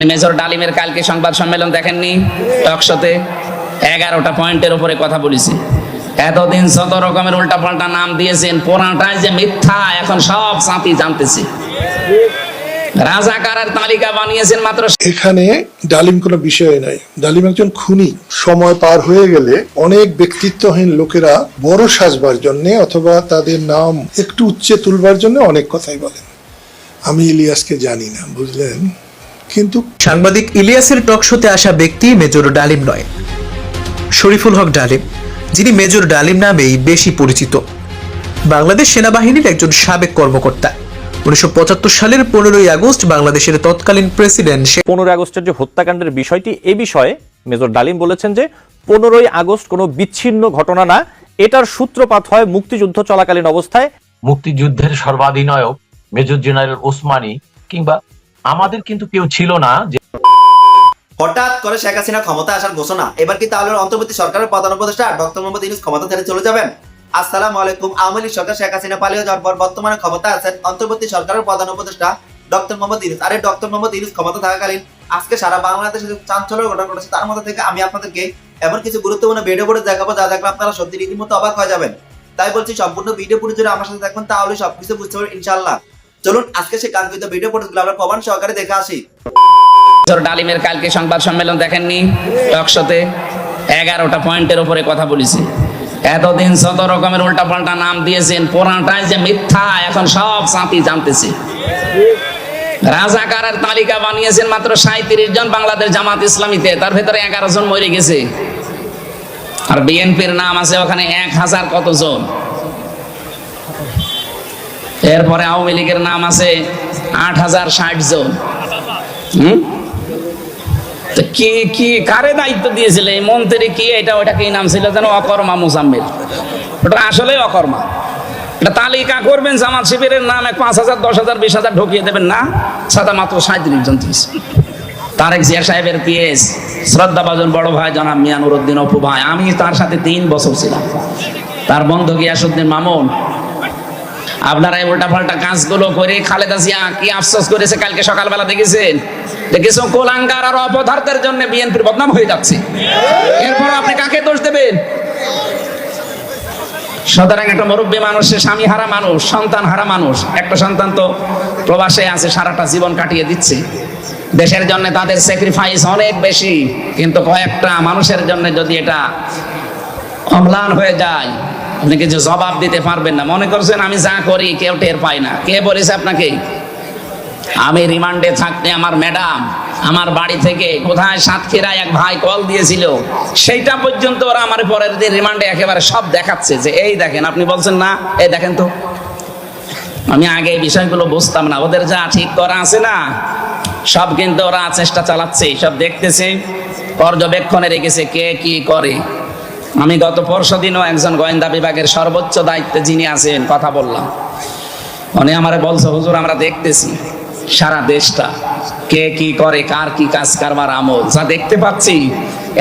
Major ডালিমের কালকে সংবাদ সম্মেলন দেখেননি? টকশোতে এগারোটা পয়েন্টের উপরে কথা বলেছি। এতদিন যত রকমের উল্টা পাল্টা নাম দিয়েছেন, পুরাটাই যে মিথ্যা, এখন সব চাপি জানতেছি। রাজাকারের তালিকা বানিয়েছেন মাত্র এখানে ডালিম কোনো বিষয় নয় ডালিম একজন খুনি। সময় পার হয়ে গেলে অনেক ব্যক্তিত্বহীন লোকেরা বড় সাজবার জন্য অথবা তাদের নাম একটু উচ্চে তুলবার জন্য অনেক কথাই বলেন। আমি ইলিয়াসকে জানি না, বুঝলেন? কিন্তু সাংবাদিক ইলিয়াসের টকশোতে আসা ব্যক্তি মেজর ডালিম নয়। শরীফুল হক ডালিম যিনি মেজর ডালিম নামেই বেশি পরিচিত। বাংলাদেশ সেনাবাহিনীর একজন সাবেক কর্মকর্তা। উনিশশো সালের পনেরোই আগস্ট বাংলাদেশের তৎকালীন প্রেসিডেন্ট পনেরোই আগস্টের যে হত্যাকাণ্ডের বিষয়টি এ বিষয়ে মেজর ডালিম বলেছেন যে পনেরোই আগস্ট কোনো বিচ্ছিন্ন ঘটনা না। এটার সূত্রপাত হয় মুক্তিযুদ্ধ চলাকালীন অবস্থায়। মুক্তিযুদ্ধের সর্বাধিনায়ক মেজর জেনারেল ওসমানী কিংবা আমাদের কিন্তু কেউ ছিল না যে হঠাৎ করে শেখ হাসিনা ক্ষমতা আসার ঘোষণা। এবার কি তাহলে অন্তর্বর্তী সরকারের প্রধান উপদেষ্টা ডক্টর মোহাম্মদ ইউনুস ক্ষমতা ছেড়ে চলে যাবেন? আসসালামু আলাইকুম। আওয়ামী লীগ সরকার শেখ হাসিনা পালিয়ে যাওয়ার পর বর্তমানে ক্ষমতা আছেন অন্তর্বর্তী সরকারের প্রধান উপদেষ্টা ডক্টর মোহাম্মদ ইউনুস। আরে ডক্টর মোহাম্মদ ইউনুস ক্ষমতা থাকাকালীন আজকে সারা বাংলাদেশে যে চাঞ্চল্য ঘটনা ঘটেছে, তার মধ্যে থেকে আমি আপনাদেরকে এমন কিছু গুরুত্বপূর্ণ ভিডিও করে দেখাবো, যা দেখলে আপনারা সত্যি রীতিমতো অবাক হয়ে যাবেন। তাই বলছি, সম্পূর্ণ ভিডিও পুরো জুড়ে আমার সাথে দেখবেন তাহলে সবকিছু বুঝতে পারবেন, ইনশাআল্লাহ। চলুন, আজকে সেই কাঙ্ক্ষিত ভিডিও ফুটেজগুলো আমরা প্রমাণ সহকারে দেখে আসি। ডালিমের কালকে সংবাদ সম্মেলন দেখেননি? টকশোতে এগারোটা পয়েন্টের উপরে কথা বলেছি। এতদিন যত রকমের উল্টা পাল্টা নাম দিয়েছেন, পুরাটাই যে মিথ্যা, এখন সব চাপি জানতেছি। রাজাকারের তালিকা বানিয়েছেন মাত্র সাঁত্রিশ জন বাংলাদেশ জামাত ইসলামীতে, তার ভেতরে এগারো জন মরে গেছে। আর বিএনপির নাম আছে ওখানে এক হাজার কত জন এরপরে আওয়ামী লীগের নাম আছে আট হাজার ষাট জন। কি কি, কারে দায়িত্ব দিয়েছিল? এই মন্ত্রী কি, এটা ওটা কি নাম ছিল যেন অকর্মা মুজাম্মিল? ওটা আসলে অকর্মা। এটা তালিকা করবেন জামাত শিবিরের নাম পাঁচ হাজার, দশ হাজার, বিশ হাজার ঢুকিয়ে দেবেন। না, সাদা মাত্র সাঁত্রিশ জন দিয়েছে। তারেক জিয়া সাহেবের পিএস শ্রদ্ধাভাজন বড় ভাই জনাব মিয়ানুরুদ্দিন অপু ভাই। আমি তার সাথে তিন বছর ছিলাম। তার বন্ধু গিয়াসুদ্দিন মামুন আপনারা এই উল্টা পাল্টা কাজগুলো করে খালেদা জিয়া কি আফসোস করেছে? কালকে সকালবেলা দেখেছেন? যে কোলাঙ্গার আর অপদার্থের জন্য বিএনপির বদনাম হয়ে যাচ্ছে। এরপর আপনি কাকে দোষ দেবেন? সুতরাং একটা মুরব্বী মানুষ, সে স্বামী হারা মানুষ, সন্তান হারা মানুষ। একটা সন্তান তো প্রবাসে আছে, সারাটা জীবন কাটিয়ে দিচ্ছে। দেশের জন্য তাদের স্যাক্রিফাইস অনেক বেশি। কিন্তু কয়েকটা মানুষের জন্য যদি এটা অম্লান হয়ে যায় আপনি কিছু জবাব দিতে পারবেন না। মনে করছেন আমি যা করি কেউ টের পায় না। কে বলেছে আপনাকে? আমি রিমান্ডে থাকতে আমার ম্যাডাম আমার বাড়ি থেকে কোথায় সাতক্ষীরায় এক ভাই কল দিয়েছিল। সেইটা পর্যন্ত ওরা আমার পরের দিন রিমান্ডে একেবারে সব দেখাচ্ছে যে, এই দেখেন, আপনি বলছেন না, এই দেখেন তো। আমি আগে এই বিষয়গুলো বুঝতাম না। ওদের যা ঠিক করা আছে না, সব কিন্তু ওরা চেষ্টা চালাচ্ছে, সব দেখতেছে। পর্যবেক্ষণে রেখেছে কে কি করে। আমি গত পরশু দিনও একজন গোয়েন্দা বিভাগের সর্বোচ্চ দায়িত্বে যিনি আছেন, কথা বললাম। উনি আমারে বলছে, হুজুর, আমরা দেখতেছি সারা দেশটা কে কি করে, কার কি কাজ, কারবার আমল। যা দেখতে পাচ্ছি,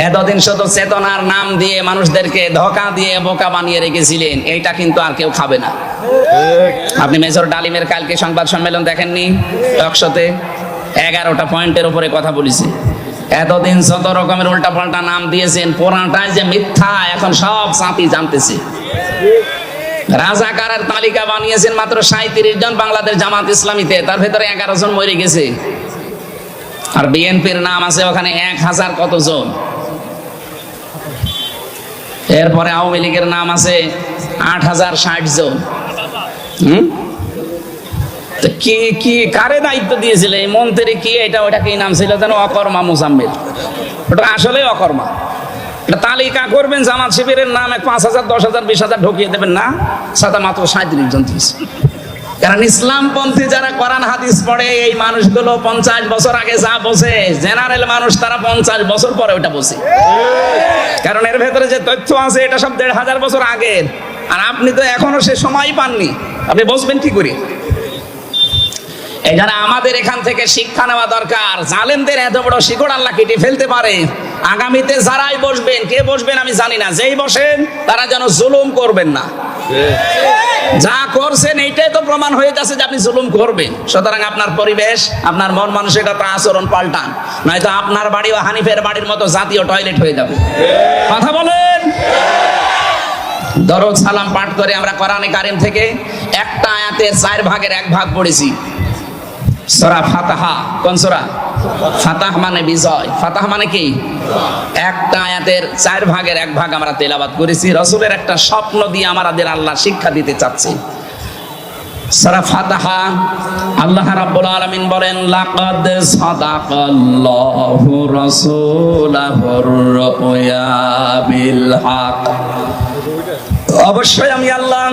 এতদিন শুধু চেতনার নাম দিয়ে মানুষদেরকে ধোকা দিয়ে বোকা বানিয়ে রেখেছিলেন। এইটা কিন্তু আর কেউ খাবে না। আপনি মেজর ডালিমের কালকে সংবাদ সম্মেলন দেখেননি? টকশোতে এগারোটা পয়েন্টের উপরে কথা বলেছি। এতদিন যত রকমের উল্টা পাল্টা নাম দিয়েছেন পুরাটাই যে মিথ্যা, এখন সব চাপি জানতেছি। রাজাকারের তালিকা বানিয়েছেন মাত্র সাঁত্রিশ জন বাংলাদেশ জামাত ইসলামীতে, তার ভেতরে এগারো জন মরে গেছে। আর বিএনপির নাম আছে ওখানে এক হাজার কত জন। এরপরে আওয়ামী লীগের নাম আছে আট হাজার ষাট জন। হুম? কি কি, কারে দায়িত্ব দিয়েছিল? এই মন্ত্রী কি, এটা ওটা কি নাম ছিল? যেন অকর্মা ওটা আসলে অকর্মা। এটা তালিকা করবেন জামাত শিবিরের পাঁচ হাজার, দশ হাজার, বিশ হাজার ঢুকিয়ে দেবেন। না, সাদা মাত্র সাঁত্রিশ জন দিয়েছে। কারণ ইসলামপন্থী যারা কোরআন, হাদিস পড়ে, এই মানুষগুলো পঞ্চাশ বছর আগে যা বসে জেনারেল মানুষ তারা পঞ্চাশ বছর পরে ওটা বসে কারণ এর ভেতরে যে তথ্য আছে, এটা সব দেড় হাজার বছর আগের। আর আপনি তো এখনও সে সময় পাননি। আপনি বসবেন কি করে? এই জন্য আমাদের এখান থেকে শিক্ষা নেওয়া দরকার, জালেমদের এত বড় শিকড় আল্লাহ কেটে ফেলতে পারে। আগামীতে যারাই বসবেন, কে বসবেন আমি জানি না, যেই বসেন তারা যেন জুলুম করবেন না। যা করছেন এইটাই তো প্রমাণ হয়ে যাচ্ছে যে আপনি জুলুম করবেন। সুতরাং আপনার পরিবেশ, আপনার মন মানসিকতা আচরণ পাল্টান। নয়তো আপনার বাড়ি ও হানিফের বাড়ির মতো জাতীয় টয়লেট হয়ে যাবে। কথা বলেন? দরদ সালাম পাঠ করে আমরা কোরআনে কারিম থেকে একটা আয়াতের চার ভাগের এক ভাগ পড়েছি। সরা ফাতাহা, কোন সরা? ফাতাহ মানে বিজয়। ফাতাহ মানে কি? একটা আয়াতের চার ভাগের এক ভাগ আমরা তেলাবাদ করেছি। রসুলের একটা স্বপ্ন দিয়ে আমাদের আল্লাহ শিক্ষা দিতে চাচ্ছে। সরা ফাতাহা, আল্লাহ রাব্বুল আলামিন বলেন, লাকাদ সাদাকাল্লাহু রাসূলাহুর রুয়া বিল হক। অবশ্যই আমি আল্লাহ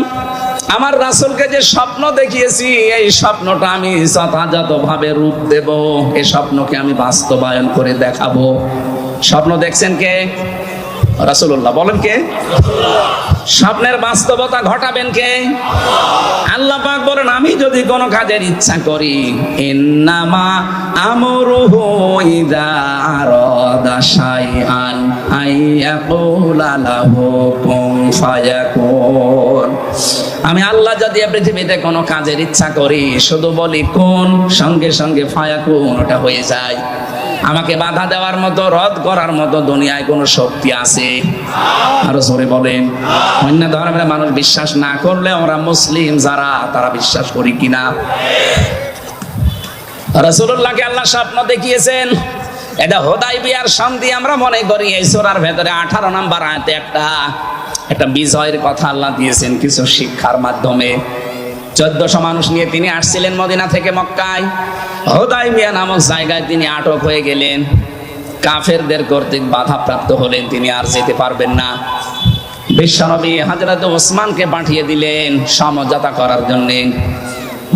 আমার রাসুলকে যে স্বপ্ন দেখিয়েছি, এই স্বপ্নটা আমি যথাযথ ভাবে রূপ দেব। এই স্বপ্নকে আমি বাস্তবায়ন করে দেখাবো। স্বপ্ন দেখছেন কে? রাসূলুল্লাহ। বলেন কে? স্বপ্নের বাস্তবতা ঘটাবেন কে? আল্লাহ পাক বলেন, আমি যদি কোনো কাজের ইচ্ছা করি, ইন্নামা ইদা আমি আল্লাহ যদি পৃথিবীতে কোনো কাজের ইচ্ছা করি, শুধু বলি, কোন? সঙ্গে সঙ্গে ফায়াকুন ওটা হয়ে যায়। আমাকে বাধা দেওয়ার মতো, রদ করার মতো দুনিয়ায় কোনো শক্তি আছে? আরও জোরে বলেন। অন্য ধর্মের মানুষ বিশ্বাস না করলে আমরা মুসলিম যারা, তারা বিশ্বাস করি কিনা? রসুল্লাহকে আল্লাহ স্বপ্ন দেখিয়েছেন। এটা হোদাই বিয়ার সন্ধি আমরা মনে করি, এই সোরার ভেতরে আঠারো নাম্বার আয়তে একটা একটা বিজয়ের কথা আল্লাহ দিয়েছেন কিছু শিক্ষার মাধ্যমে। চোদ্দশো মানুষ নিয়ে তিনি আসছিলেন মদিনা থেকে মক্কায়। হোদাই মিয়া নামক জায়গায় তিনি আটক হয়ে গেলেন। কাফেরদের কর্তৃক বাধাপ্রাপ্ত হলেন, তিনি আর যেতে পারবেন না। বিশ্বনবী হাজরত ওসমানকে পাঠিয়ে দিলেন সমঝোতা করার জন্যে।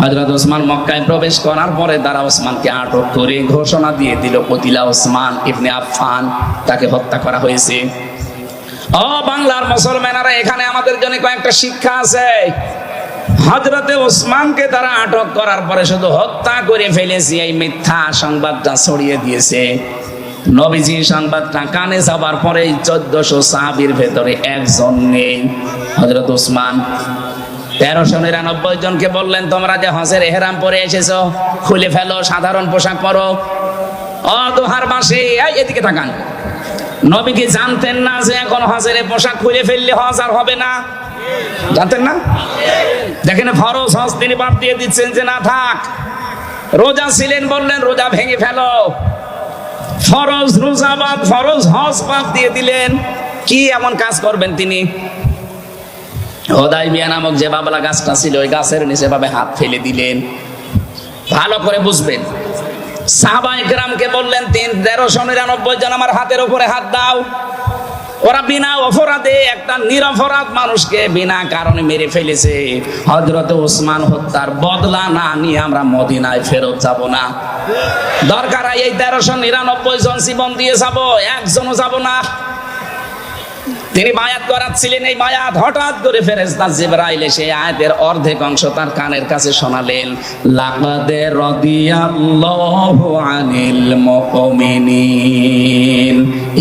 হজরত ওসমান মক্কায় প্রবেশ করার পরে তারা ওসমানকে আটক করে ঘোষণা দিয়ে দিল, কতিলা ওসমান ইবনে আফফান তাকে হত্যা করা হয়েছে। ও বাংলার মুসলমানেরা, এখানে আমাদের জন্য কয়েকটা শিক্ষা আছে। হজরতে ওসমানকে তারা আটক করার পরে শুধু হত্যা করে ফেলেছে, এই মিথ্যা সংবাদটা ছড়িয়ে দিয়েছে। নবীজি সংবাদটা কানে যাবার পরে চোদ্দশো সাহাবির ভেতরে একজন নেই। হজরত ওসমান তেরোশো নিরানব্বই জনকে বললেন, তোমরা যে হজের এহেরাম পরে এসেছ, খুলে ফেলো, সাধারণ পোশাক পরো। ও দোহার বাসে এদিকে তাকান। নবী কি জানতেন না যে এখন হজের পোশাক খুলে ফেললে হজ আর হবে না। জানতেন না? দেখেন ফরজ হজ তিনি বাদ দিয়ে দিচ্ছেন যে না থাক, রোজা ছিলেন বললেন, রোজা ভেঙে ফেলো। ফরজ রোজা বাদ, ফরজ হজ বাদ দিয়ে দিলেন। কি এমন কাজ করবেন তিনি? হোদাই মিয়া নামক যে বাবলা গাছটা ছিল, ওই গাছের নিচে ভাবে হাত ফেলে দিলেন। ভালো করে বুঝবেন। সাহাবাই গ্রামকে বললেন, তিন তেরোশো নিরানব্বই জন আমার হাতের উপরে হাত দাও। ওরা বিনা অপরাধে একটা নিরপরাধ মানুষকে বিনা কারণে মেরে ফেলেছে। হজরত ওসমান হত্যার বদলা না নিয়ে আমরা মদিনায় ফেরত যাব না। দরকার এই তেরোশো নিরানব্বই জন জীবন দিয়ে যাব, একজনও যাব না। তিনি বায়াত করাচ্ছিলেন, এই বায়াত হঠাৎ করে ফেরেশতা জিবরাইল এসে আয়াতের অর্ধেক অংশ তার কানের কাছে শোনালেন, লাকাদে রাদিয়াল্লাহু আনিল মুমিনিন,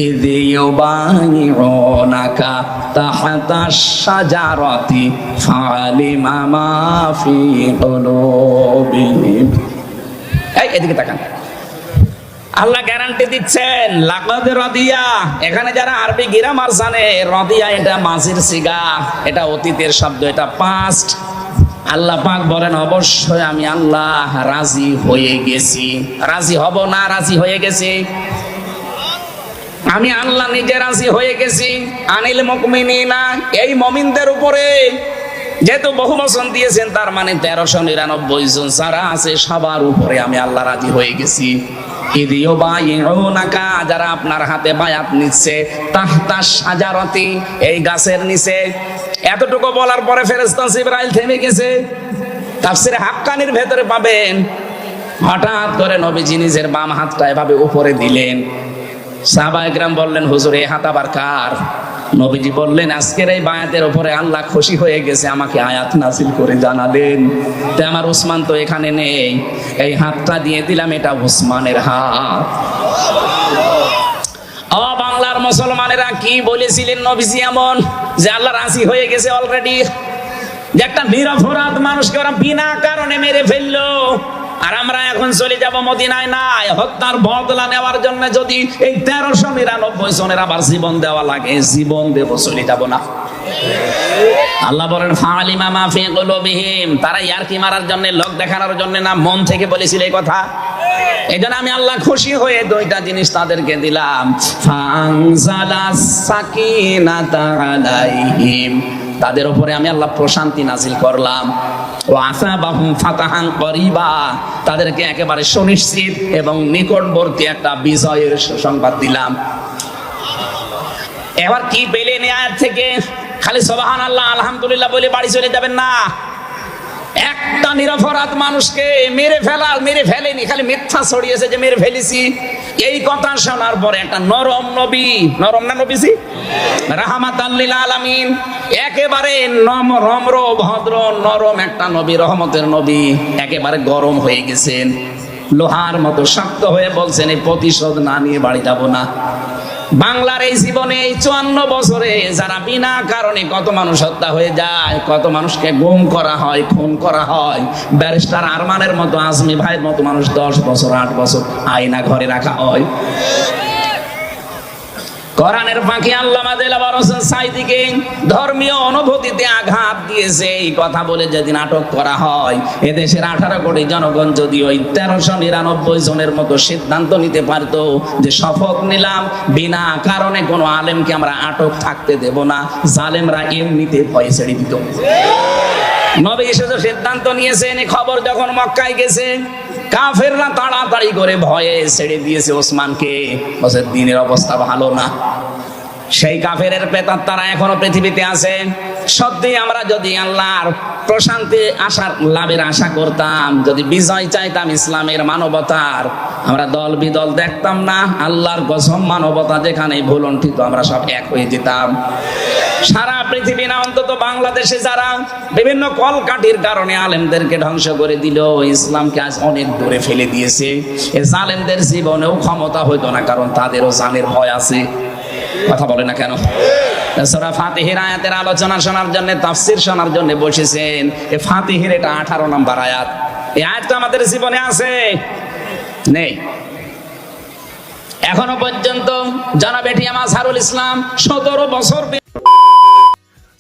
ইয ইউবাইউনাকা তাহতা শাজারাতি ফালিমা মা ফি এই, এদিকে তাকান। আল্লাহ গ্যারান্টি দিচ্ছেন। লাকদ রদিয়া। এখানে যারা আরবি গ্রামার জানে, রদিয়া এটা মাঝির সিগা, এটা অতীতের শব্দ, এটা পাস্ট আল্লাহ পাক বলেন, অবশ্যই আমি আল্লাহ রাজি হয়ে গেছি। রাজি হব না রাজি হয়ে গেছি? আমি আল্লাহ নিজে রাজি হয়ে গেছি। আনিল মুকমিনিনা, এই মমিনদের উপরে যেহেতু বহু বচন দিয়েছেন, তার মানে তেরোশো নিরানব্বই জন যারা আছে, সবার উপরে আমি আল্লাহ রাজি হয়ে গেছি। ইদিও নাকা যারা আপনার হাতে বায়াত নিচ্ছে, তাহতা সাজারতি, এই গাছের নিচে। এতটুকু বলার পরে ফেরেস্তা ইব্রাহিম থেমে গেছে। তাফসিরে হাক্কানির ভেতরে পাবেন। হঠাৎ করে নবীজি নিজের বাম হাতটা এভাবে উপরে দিলেন। সাহাবা একরাম বললেন, হুজুর এই হাত আবার কার? নবীজি বললেন, আজকের এই বায়াতের উপরে আল্লাহ খুশি হয়ে গেছে, আমাকে আয়াত নাসিল করে জানালেন। তে আমার ওসমান তো এখানে নেই। এই হাতটা দিয়ে দিলাম, এটা উসমানের হাত। ও বাংলার মুসলমানেরা কি বলেছিলেন নবীজি এমন? যে আল্লাহ রাজি হয়ে গেছে অলরেডি যে একটা নিরপরাধ মানুষকে ওরা বিনা কারণে মেরে ফেলল। আর আমরা এখন চলে যাব মদিনায় নাই। হত্যার বদলা নেওয়ার জন্য যদি এই তেরোশো নিরানব্বই জনের আবার জীবন দেওয়া লাগে, জীবন দেব, চলে যাব না। আল্লাহ বলেন, ফালিমা মাফি কুলুবিহিম। তারা ইয়ারকি মারার জন্য, লোক দেখানোর জন্য না, মন থেকে বলেছিল এই কথা। এই জন্য আমি আল্লাহ খুশি হয়ে দুইটা জিনিস তাদেরকে দিলাম। ফাংজালা সাকিনাতা আলাইহিম। তাদের উপরে আমি আল্লাহ প্রশান্তি নাজিল করলাম। ও আসাবাহুম ফাতাহান করিবা। তাদেরকে একেবারে সুনিশ্চিত এবং নিকটবর্তী একটা বিজয়ের সুসংবাদ দিলাম। এবার কি পেলেন এই আয়াত থেকে? খালি সবাহান আল্লাহ আলহামদুলিল্লাহ বলে বাড়ি চলে যাবেন না। একটা নিরপরাধ মানুষকে মেরে ফেলা, মেরে ফেলেনি, খালি মিথ্যা ছড়িয়েছে যে মেরে ফেলেছি। এই কথা শোনার পরে একটা নরম নবী, নরম না নবীজি রাহমাত আলামিন, একেবারে নম, রম্র, ভদ্র, নরম একটা নবী, রহমতের নবী, একেবারে গরম হয়ে গেছেন। লোহার মতো শক্ত হয়ে বলছেন, এই প্রতিশোধ না নিয়ে বাড়ি যাব না। বাংলার এই জীবনে এই চুয়ান্ন বছরে যারা বিনা কারণে কত মানুষ হত্যা হয়ে যায়, কত মানুষকে গুম করা হয়, খুন করা হয়, ব্যারিস্টার আরমানের মতো আজমি ভাইয়ের মতো মানুষ দশ বছর, আট বছর আয়না ঘরে রাখা হয়। কোরআনের ফাঁকি আল্লামা দেলাবার হোসেন সাইদিকে ধর্মীয় অনুভূতিতে আঘাত দিয়েছে। এই কথা বলে যেদিন আটক করা হয়, এদেশের আঠারো কোটি জনগণ যদি ওই তেরোশো নিরানব্বই জনের মতো সিদ্ধান্ত নিতে পারতো যে শপথ নিলাম, বিনা কারণে কোনো আলেমকে আমরা আটক থাকতে দেব না। জালেমরা এমনিতে ভয় ছেড়ে দিত। নবী এসে তো সিদ্ধান্ত নিয়েছেন খবর যখন মক্কায় গেছে, কাফেররা তাড়াতাড়ি করে ভয়ে ছেড়ে দিয়েছে ওসমানকে। বসে দিনের অবস্থা ভালো না। সেই কাফেরের পেতার তারা এখনও পৃথিবীতে আছে। সত্যি আমরা যদি আল্লাহর প্রশান্তি আশার লাভের আশা করতাম, যদি বিজয় চাইতাম ইসলামের মানবতার, আমরা দল বিদল দেখতাম না, আল্লাহর গজম মানবতা যেখানে ভুলন্ঠিত আমরা সব এক হয়ে যেতাম। সারা পৃথিবী না, অন্তত বাংলাদেশে যারা বিভিন্ন কলকাঠির কারণে আলেমদেরকে ধ্বংস করে দিল, ইসলামকে আজ অনেক দূরে ফেলে দিয়েছে। এ জালেমদের জীবনেও ক্ষমতা হইতো না, কারণ তাদেরও জানের ভয় আছে। কথা বলে না কেন? সূরা ফাতিহের আয়াতের আলোচনা শোনার জন্য, তাফসির শোনার জন্য বসেছেন এ ফাতিহের এটা আঠারো নম্বর আয়াত। এই আমাদের জীবনে আছে। নেই। এখনও পর্যন্ত জনাব ইসলাম সতেরো বছর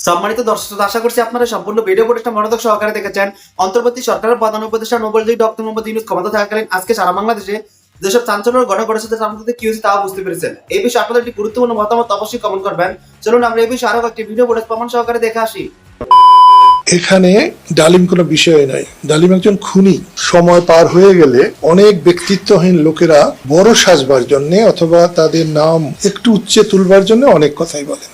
সম্মানিত দর্শক আশা করছি আপনারা সম্পূর্ণ ভিডিও ফুটেজটা মনোযোগ সহকারে দেখেছেন। অন্তর্বর্তী সরকারের প্রধান উপদেষ্টা নোবেল জয়ী ডক্টর মোহাম্মদ ইউনুস ক্ষমতা থাকাকালীন আজকে সারা বাংলাদেশে যেসব চাঞ্চল্য ঘটনা ঘটেছে তার মধ্যে কি হয়েছে তাও বুঝতে পেরেছেন। এই বিষয়ে আপনাদের একটি গুরুত্বপূর্ণ মতামত অবশ্যই কমেন্ট করবেন। চলুন, আমরা এই বিষয়ে আরও একটি ভিডিও ফুটেজ প্রমাণ সহকারে দেখে আসি। এখানে ডালিম কোনো বিষয় নয় ডালিম একজন খুনি। সময় পার হয়ে গেলে অনেক ব্যক্তিত্বহীন লোকেরা বড় সাজবার জন্য অথবা তাদের নাম একটু উচ্চে তুলবার জন্য অনেক কথাই বলেন।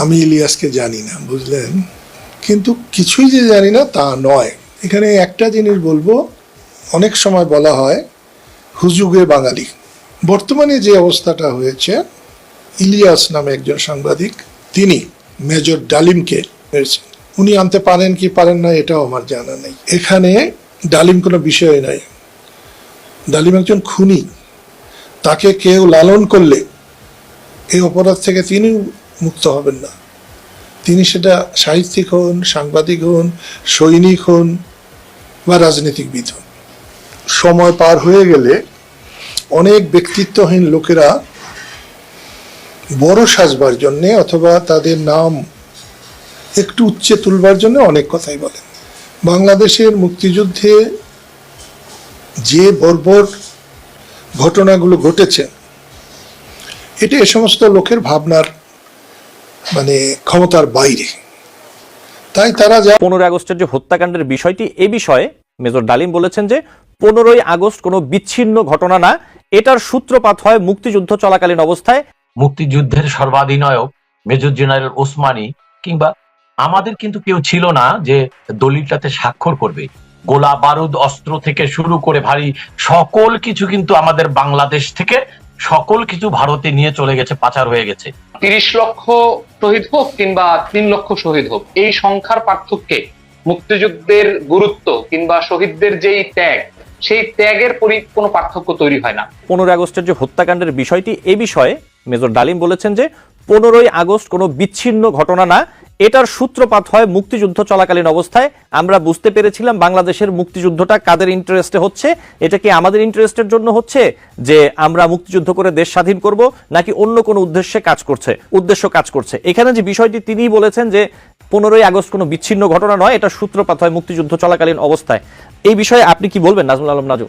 আমি ইলিয়াসকে জানি না, বুঝলেন? কিন্তু কিছুই যে জানি না তা নয়। এখানে একটা জিনিস বলব, অনেক সময় বলা হয় হুজুগে বাঙালি। বর্তমানে যে অবস্থাটা হয়েছে, ইলিয়াস নামে একজন সাংবাদিক, তিনি মেজর ডালিমকে মেরেছেন। উনি আনতে পারেন কি পারেন না, এটাও আমার জানা নেই। এখানে ডালিম কোনো বিষয় নাই। ডালিম একজন খুনি। তাকে কেউ লালন করলে এই অপরাধ থেকে তিনি মুক্ত হবেন না। তিনি সেটা সাহিত্যিক হন, সাংবাদিক হন, সৈনিক হন বা রাজনীতিকবিদ হন। সময় পার হয়ে গেলে অনেক ব্যক্তিত্বহীন লোকেরা বড় সাজবার জন্যে অথবা তাদের নাম একটু উচ্চে তুলবার জন্য অনেক কথাই বলেন। বাংলাদেশের মুক্তিযুদ্ধে যে বর্বর ঘটনাগুলো ঘটেছে, এটা এ সমস্ত লোকের ভাবনার মানে ক্ষমতার বাইরে। তাই তারা যা পনেরোই আগস্টের যে হত্যাকাণ্ডের বিষয়টি, এ বিষয়ে মেজর ডালিম বলেছেন যে পনেরোই আগস্ট কোনো বিচ্ছিন্ন ঘটনা না। এটার সূত্রপাত হয় মুক্তিযুদ্ধ চলাকালীন অবস্থায়। মুক্তিযুদ্ধের সর্বাধিনায়ক মেজর জেনারেল ওসমানী কিংবা আমাদের কিন্তু কেউ ছিল না যে দলিলটাতে স্বাক্ষর করবে। গোলা বারুদ অস্ত্র থেকে শুরু করে ভারী সকল কিছু কিন্তু আমাদের বাংলাদেশ থেকে সকল কিছু ভারতে নিয়ে চলে গেছে পাচার হয়ে গেছে। তিরিশ লক্ষ শহীদ হোক কিংবা তিন লক্ষ শহীদ হোক এই সংখ্যার পার্থক্যে মুক্তিযুদ্ধের গুরুত্ব কিংবা শহীদদের যেই ত্যাগ সেই ত্যাগের পরি কোনো পার্থক্য তৈরি হয় না। পনেরোই আগস্টের যে হত্যাকাণ্ডের বিষয়টি, এ বিষয়ে মেজর ডালিম বলেছেন যে, পনেরোই আগস্ট কোনো বিচ্ছিন্ন ঘটনা না এটার সূত্রপাত হয় মুক্তিযুদ্ধ চলাকালীন অবস্থায়। আমরা বুঝতে পেরেছিলাম বাংলাদেশের মুক্তিযুদ্ধটা কাদের ইন্টারেস্টে হচ্ছে, এটা কি আমাদের ইন্টারেস্টের জন্য হচ্ছে যে আমরা মুক্তিযুদ্ধ করে দেশ স্বাধীন করব, নাকি অন্য কোনো উদ্দেশ্যে কাজ করছে, উদ্দেশ্য কাজ করছে? এখানে যে বিষয়টি তিনিই বলেছেন যে পনেরোই আগস্ট কোনো বিচ্ছিন্ন ঘটনা নয়, এটা সূত্রপাত হয় মুক্তিযুদ্ধ চলাকালীন অবস্থায়। এই বিষয়ে আপনি কি বলবেন, নাজমুল আলম নাজু?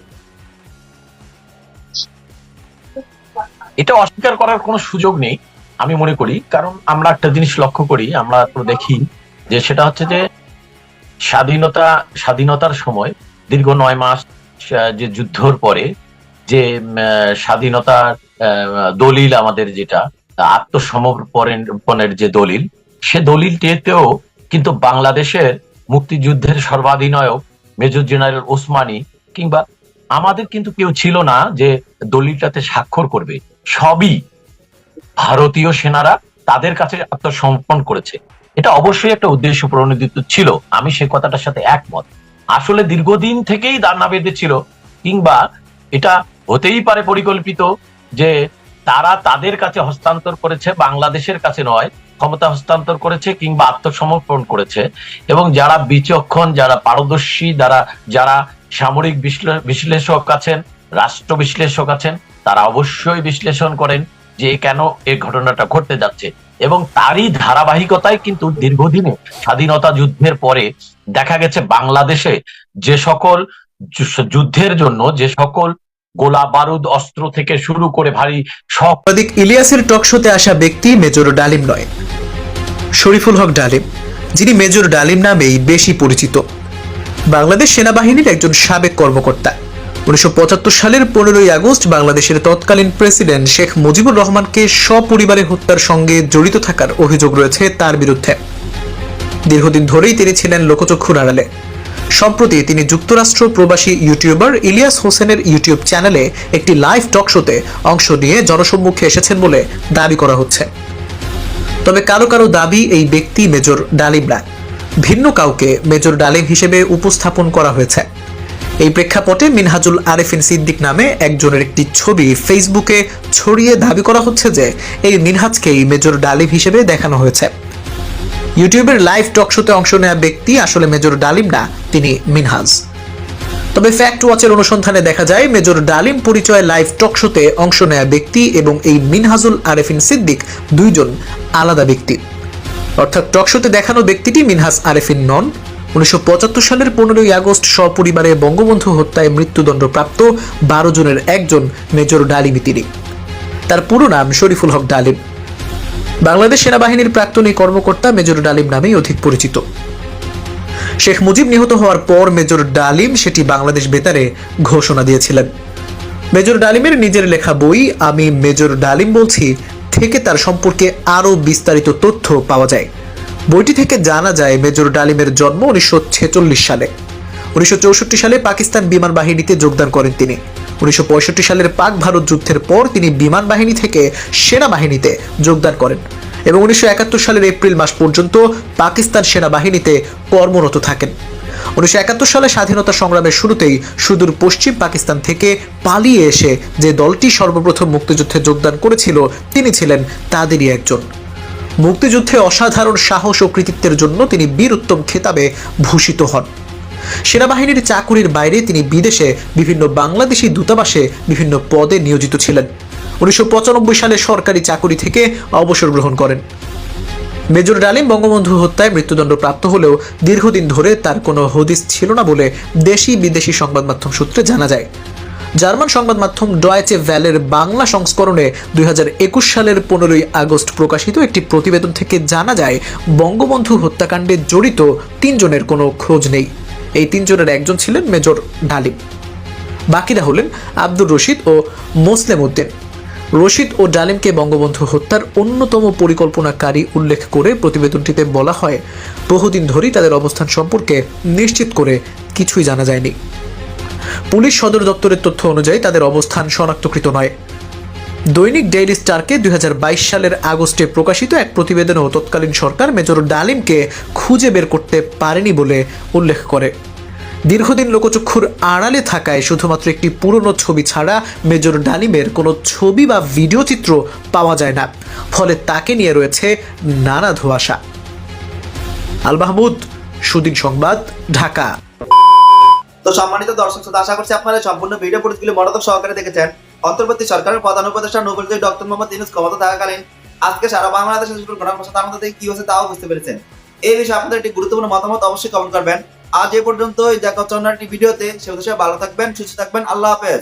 এটা অস্বীকার করার কোনো সুযোগ নেই। আমি মনে করি, কারণ আমরা একটা জিনিস লক্ষ্য করি, আমরা তো দেখি যে সেটা হচ্ছে যে স্বাধীনতা, স্বাধীনতার সময় দীর্ঘ নয় মাস যে যুদ্ধর পরে যে স্বাধীনতার দলিল আমাদের যেটা, আত্মসমর্পণের যে দলিল, সে দলিলটিতেও কিন্তু বাংলাদেশের মুক্তিযুদ্ধের সর্বাধিনায়ক মেজর জেনারেল ওসমানী কিংবা আমাদের কিন্তু কেউ ছিল না যে দলিলটাতে স্বাক্ষর করবে। সবই ভারতীয় সেনারা তাদের কাছে আত্মসমর্পণ করেছে। এটা অবশ্যই একটা উদ্দেশ্য প্রণোদিত ছিল। আমি সে কথাটার সাথে একমত। আসলে দীর্ঘদিন থেকেই দান্না বেঁধেছিল কিংবা এটা হতেই পারে পরিকল্পিত যে তারা তাদের কাছে হস্তান্তর করেছে, বাংলাদেশের কাছে নয়, ক্ষমতা হস্তান্তর করেছে কিংবা আত্মসমর্পণ করেছে। এবং যারা বিচক্ষণ, যারা পারদর্শী, যারা যারা সামরিক বিশ্লে- বিশ্লেষক আছেন, রাষ্ট্র বিশ্লেষক আছেন, তারা অবশ্যই বিশ্লেষণ করেন। যে কেন এই ঘটনাটা ঘটতে যাচ্ছে। এবং তারই ধারাবাহিকতায় কিন্তু দীর্ঘদিনে স্বাধীনতা যুদ্ধের পরে দেখা গেছে বাংলাদেশে যে সকল যুদ্ধের জন্য যে সকল গোলা বারুদ অস্ত্র থেকে শুরু করে ভারী সব সাংবাদিক ইলিয়াসের টকশোতে আসা ব্যক্তি মেজর ডালিম নয়। শরীফুল হক ডালিম, যিনি মেজর ডালিম নামেই বেশি পরিচিত। বাংলাদেশ সেনাবাহিনীর একজন সাবেক কর্মকর্তা। উনিশশো সালের পনেরোই আগস্ট বাংলাদেশের তৎকালীন প্রেসিডেন্ট শেখ মুজিবুর রহমানকে সপরিবারে হত্যার সঙ্গে জড়িত থাকার অভিযোগ রয়েছে তার বিরুদ্ধে। দীর্ঘদিন ধরেই তিনি ছিলেন লোকচক্ষুর আড়ালে। সম্প্রতি তিনি যুক্তরাষ্ট্র প্রবাসী ইউটিউবার ইলিয়াস হোসেনের ইউটিউব চ্যানেলে একটি লাইভ টক শোতে অংশ নিয়ে জনসম্মুখে এসেছেন বলে দাবি করা হচ্ছে। তবে কারও কারও দাবি এই ব্যক্তি মেজর ডালিম না ভিন্ন কাউকে মেজর ডালিম হিসেবে উপস্থাপন করা হয়েছে। এই প্রেক্ষাপটে মিনহাজুল আরেফিন সিদ্দিক নামে একজনের একটি ছবি ফেসবুকে ছড়িয়ে দাবি করা হচ্ছে যে এই মিনহাজকেই মেজর ডালিম হিসেবে দেখানো হয়েছে। ইউটিউবের লাইভ টক শোতে অংশ নেওয়া ব্যক্তি আসলে মেজর ডালিম না, তিনি মিনহাজ। তবে ফ্যাক্ট ওয়াচের অনুসন্ধানে দেখা যায়, মেজর ডালিম পরিচয় লাইভ টক শোতে অংশ নেওয়া ব্যক্তি এবং এই মিনহাজুল আরেফিন সিদ্দিক দুইজন আলাদা ব্যক্তি। অর্থাৎ টক শোতে দেখানো ব্যক্তিটি মিনহাজ আরেফিন নন উনিশশো পঁচাত্তর সালের পনেরোই আগস্ট সপরিবারে বঙ্গবন্ধু হত্যায় মৃত্যুদণ্ডপ্রাপ্ত বারো জনের একজন মেজর ডালিমি তিনি তার পুরো নাম শরীফুল হক ডালিম। বাংলাদেশ সেনাবাহিনীর প্রাক্তন এই কর্মকর্তা মেজর ডালিম নামেই অধিক পরিচিত। শেখ মুজিব নিহত হওয়ার পর মেজর ডালিম সেটি বাংলাদেশ বেতারে ঘোষণা দিয়েছিলেন। মেজর ডালিমের নিজের লেখা বই, আমি মেজর ডালিম বলছি থেকে তার সম্পর্কে আরও বিস্তারিত তথ্য পাওয়া যায়। বইটি থেকে জানা যায়, মেজর ডালিমের জন্ম উনিশশো ছেচল্লিশ সালে। উনিশশো চৌষট্টি সালে পাকিস্তান বিমান বাহিনীতে যোগদান করেন তিনি। উনিশশো পঁয়ষট্টি সালের পাক ভারত যুদ্ধের পর তিনি বিমান বাহিনী থেকে সেনাবাহিনীতে যোগদান করেন এবং উনিশশো একাত্তর সালের এপ্রিল মাস পর্যন্ত পাকিস্তান সেনাবাহিনীতে কর্মরত থাকেন। উনিশশো একাত্তর সালে স্বাধীনতা সংগ্রামের শুরুতেই সুদূর পশ্চিম পাকিস্তান থেকে পালিয়ে এসে যে দলটি সর্বপ্রথম মুক্তিযুদ্ধে যোগদান করেছিল, তিনি ছিলেন তাদেরই একজন। মুক্তিযুদ্ধে অসাধারণ সাহস ও কৃতিত্বের জন্য তিনি বীর উত্তম খেতাবে ভূষিত হন। সেনাবাহিনীর চাকুরির বাইরে তিনি বিদেশে বিভিন্ন বাংলাদেশি দূতাবাসে বিভিন্ন পদে নিয়োজিত ছিলেন। উনিশশো পঁচানব্বই সালে সরকারি চাকুরি থেকে অবসর গ্রহণ করেন। মেজর ডালিম বঙ্গবন্ধু হত্যায় মৃত্যুদণ্ড প্রাপ্ত হলেও দীর্ঘদিন ধরে তার কোনো হদিস ছিল না বলে দেশি বিদেশি সংবাদ মাধ্যম সূত্রে জানা যায়। জার্মান সংবাদ মাধ্যম ডয়েচে ভ্যালের বাংলা সংস্করণে দুই হাজার একুশ সালের পনেরোই আগস্ট প্রকাশিত একটি প্রতিবেদন থেকে জানা যায় বঙ্গবন্ধু হত্যাকাণ্ডে জড়িত তিনজনের কোনো খোঁজ নেই। এই তিনজনের একজন ছিলেন মেজর ডালিম। বাকিরা হলেন আব্দুর রশিদ ও মোসলেম উদ্দিন। রশিদ ও ডালিমকে বঙ্গবন্ধু হত্যার অন্যতম পরিকল্পনাকারী উল্লেখ করে প্রতিবেদনটিতে বলা হয়, বহুদিন ধরেই তাদের অবস্থান সম্পর্কে নিশ্চিত করে কিছুই জানা যায়নি। পুলিশ সদর দপ্তরের তথ্য অনুযায়ী তাদের অবস্থান শনাক্তকৃত নয়। দৈনিক ডেইলি স্টারকে দুই হাজার বাইশ সালের আগস্টে প্রকাশিত এক প্রতিবেদনেও তৎকালীন সরকার মেজর ডালিমকে খুঁজে বের করতে পারেনি বলে উল্লেখ করে। দীর্ঘদিন লোকচক্ষুর আড়ালে থাকায় শুধুমাত্র একটি পুরনো ছবি ছাড়া মেজর ডালিমের কোনো ছবি বা ভিডিও চিত্র পাওয়া যায় না। ফলে তাকে নিয়ে রয়েছে নানা ধোঁয়াশা। আল মাহমুদ, সুদিন সংবাদ, ঢাকা। তো সম্মানিত দর্শক শ্রোতা, আশা করছি আপনারা সম্পূর্ণ ভিডিও ফুটেজগুলি মনোযোগ সহকারে দেখেছেন। অন্তর্বর্তী সরকারের প্রধান উপদেষ্টা নোবেলজয়ী ডক্টর মোহাম্মদ ইউনুস ক্ষমতা থাকাকালীন আজকে সারা বাংলাদেশের সকল ঘটনার তার আমাদের কি হয়েছে তাও বুঝতে পেরেছেন। এই বিষয়ে আপনাদের একটি গুরুত্বপূর্ণ মতামত অবশ্যই কমেন্ট করবেন। আজ এ পর্যন্ত দেখা হচ্ছে অন্য একটি ভিডিওতে সে ভালো থাকবেন, সুস্থ থাকবেন, আল্লাহ হাফেজ।